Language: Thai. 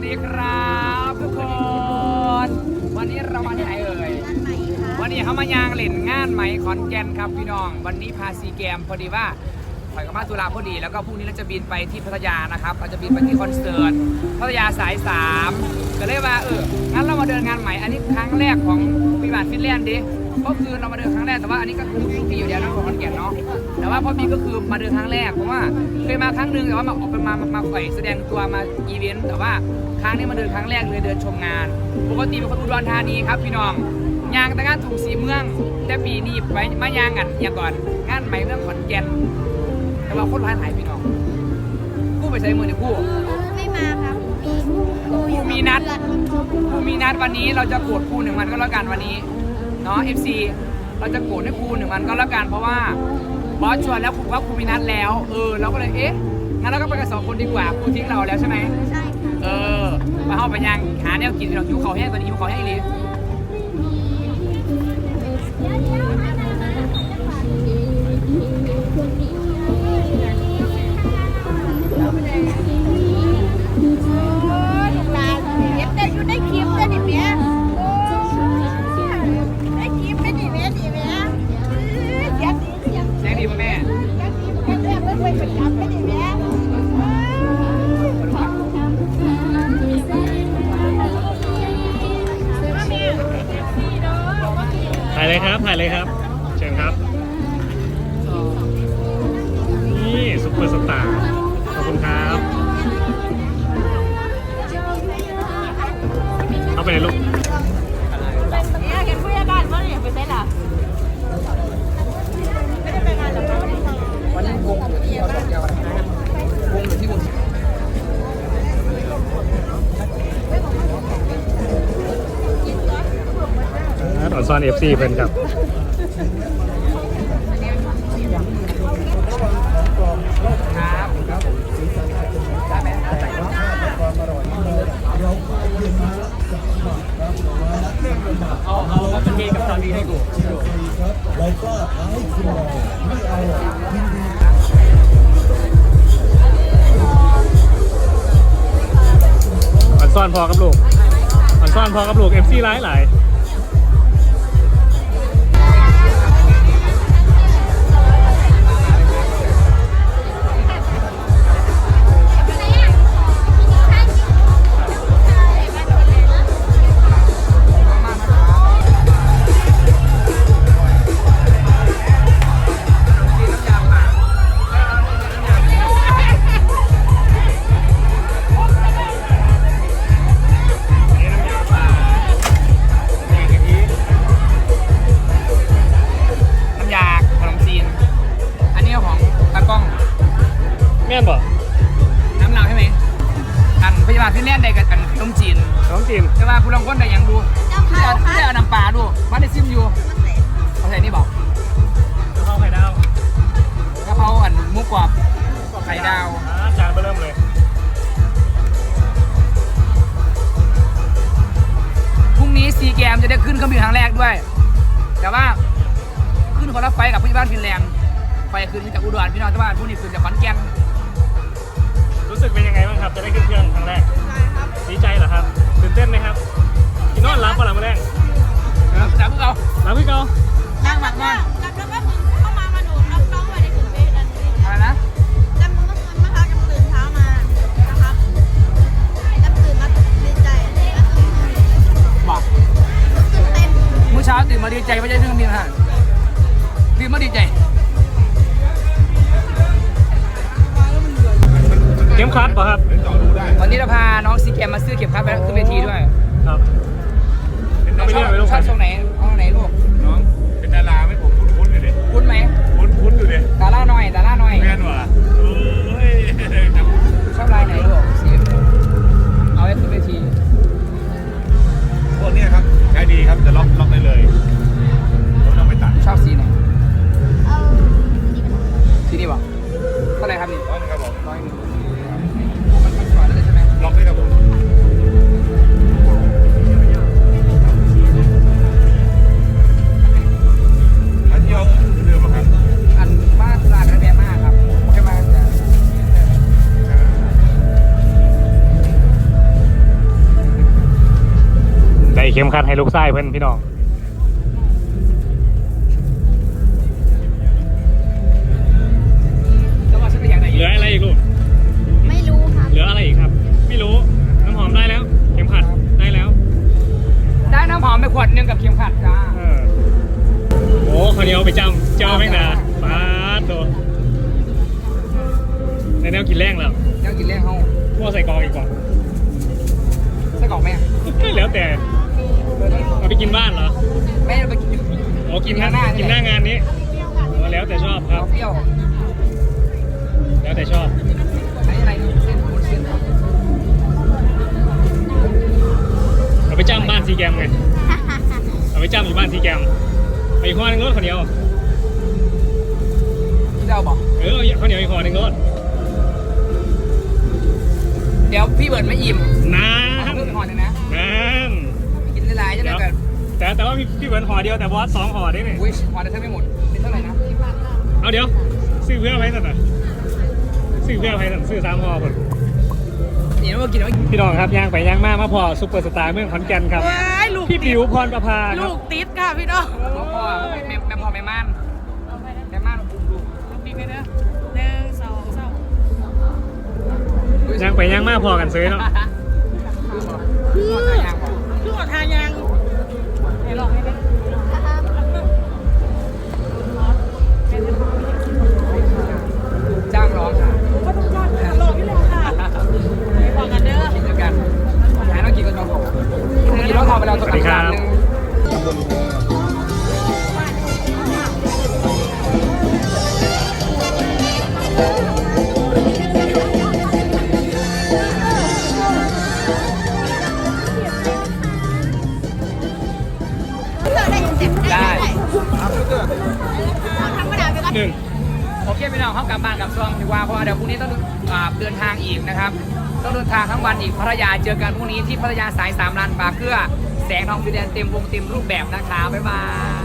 วัสดีครับทุกคน วันนี้เรามาที่ไหนเอ่ย วันนี้เขามายางเล่นงานไหมขอนแก่นครับพี่น้อง วันนี้พาซีเกมพอดีว่าถอยกับมาตุลาพอดี แล้วก็พรุ่งนี้เราจะบินไปที่พัทยานะครับ เราจะบินไปที่คอนเสิร์ตพัทยาสายสามก็เลยว่าเออ งั้นเรามาเดินงานใหม่ อันนี้ครั้งแรกของปีบาทฟินแลนด์ดิ ก็คือเรามาเดินครั้งแรกแต่ว่าอันนี้ก็คือทุกปีอยู่แล้วนะของขอนแก่นเนาะแต่ว่าพอปีก็คือมาเดินครั้งแรกเพราะว่าเคยมาครั้งหนึ่งแต่ว่ามาออกไปมามามาปล่อยแสดงตัวมาอีเวนต์แต่ว่าครั้งนี้มาเดินครั้งแรกเลยเดินชมงานปกติเป็นคนอุดรธานีครับพี่น้องยางแต่งานถุงสีเมือง แต่ปีนี้ไปมายางกันอย่างก่อนงานใหม่เรื่องขอนแก่นแต่ว่าคนร้ายหายพี่น้องกู้ไปใช้มือเนี่ยกู้ไม่มาครับกูมีนัดกูมีนัดวันนี้เราจะโกรธครูหนึ่งวันก็แล้วกันวันนี้เนาะ FC เราจะโกรธให้ครูหนึ่งวันก็แล้วกันเพราะว่าบอสชวนแล้วครูว่าครูมีนัดแล้ว เออเราก็เลยเอ๊ะงั้นเราก็ไปกันสองคนดีกว่าครูทิ้งเราแล้วใช่ไหมใช่ค่ะเออมาเข้าไปยังหาแนวกินเราหิวเขาวแห้งตอนนี้หิวเขาวแห้งเลยโยมาแม่ถ่ายเลยครับถ่ายเลยครับ เชิญครับ นี่ซุปเปอร์สตาร์ขอบคุณครับ เข้าไปในลูกเนี่ยแกผู้ใหญ่บ้านว่าเนี่ยไปเซ็ตอะ ออนซอนเอฟซีเพื่อนครับเนาะเอาเอาเอาเป็นเกย์กับตอนนี้ให้กูออนซอนพอกับลูกออนซอนพอกับลูกเอฟซีหลายหลายาบาลที่เล่นได้กับอันขนมจีนน้องจิมแต่ว่าผู้ลงคนได้ยังดูที่เอาที่เอาน้ำปลาดูมันได้ซิมอยู่เขาใส่นี่บอกเข้าไข่ดาวกะเพราอันหมูกรอบไข่ดาวอ่าจานไปเริ่มเลยพรุ่งนี้ซีแกมจะได้ขึ้นเครื่องบินครั้งแรกด้วย แต่ว่าขึ้นคนละไฟล์กับพี่บ้านฟินแลนด์ไฟขึ้นจากอุดรพี่น้องแต่ว่าพรุ่งนี้ขึ้นจากขอนแก่น เข็มขัดป่ะครับวันนี้เราพาน้องซีแกมมาซื้อเก็บคัดไปขึ้นเวทีด้วยครับเอาไปเรียกไปลูกชอบตรงไหนเอาตรงไหนลูก ข็มขัดให้ลูกไส้เพื่อนพี่น้องแล้วว่าฉันไปอย่างไหนเหลืออะไรอีกลูก ไม่รู้ครับเหลืออะไรอีกครับ ไม่รู้ น้ำหอมได้แล้ว เข็มขัดได้แล้ว ได้น้ำหอมไปขวดหนึงกับเข็มขัดจ้าเออโอ้คนเดียวไปจำเจ้าแม่งนะปาดโตในแนวกินแรงแล้วยังกินเลี้ยงเขาพวกใส่กรองอีกก่อนไส้กรอกแม่แล้วแต่เอาไป กินบ้านเหรอแม่เราไปกินโอ้กินหน้าหน้านี่กินหน้างานนี้อ๋อแล้วแต่ชอบครับ เปรี้ยวแล้วแต่ชอบอันนี้อะไรนะเส้นหมูเส้นครับเอาไปจ้ำบ้านซีแกมไง เอาไปจ้ำอยู่บ้านซีแกม ไปอีกข้อหนึงรถคนเดียวพี่เจ้าบอกเออข้าวเหนียวอีกห่อหนึ่งรถเดี๋ยวพี่เบิร์ดไม่อิ่มน้เอาเพิ่มอีกห่อหนึ แต่แต่ว่าพี่พี่เหมือนห่อเดียวแต่บอสสองห่อได้เนี่ยอุ้ยห่อได้เท่าไม่หมดเป็นเท่าไหร่นะเอาเดี๋ยวซื้อเพื่อไว้สักหน่อยซื้อเพื่อไว้สักซื้อสามห่อคนนี่เรากินแล้วพี่น้องครับย่างไปย่างมามาพอซุปเปอร์สตาร์เมืองขอนแก่นครับว้ายลูกพี่ปิวพรประภาคลูรับกติดค่ะพี่น้องพ่อพ่อแม่แม่พ่อแม่ม่านแม่ม่านอุ้มลูกลูกดีไหมเด้อหนึ่งสองสามย่างไปย่างมาพอกันซื้อเนาะคือพ่อทายางบอกคือว่าทายัง ไหนลองให้ดิ พี่น้องเขากลับบ้านกลับช่วงดีกว่าเพราะว่าเดี๋ยวพรุ่งนี้ต้องอ่าเดินทางอีกนะครับ ต้องเดินทางทั้งวันอีกพัทยาเจอกันพรุ่งนี้ที่พัทยาสายสามลานปาเกลือแสงทองฟิเดนเต็มวงเต็มรูปแบบนะคะบ๊ายบาย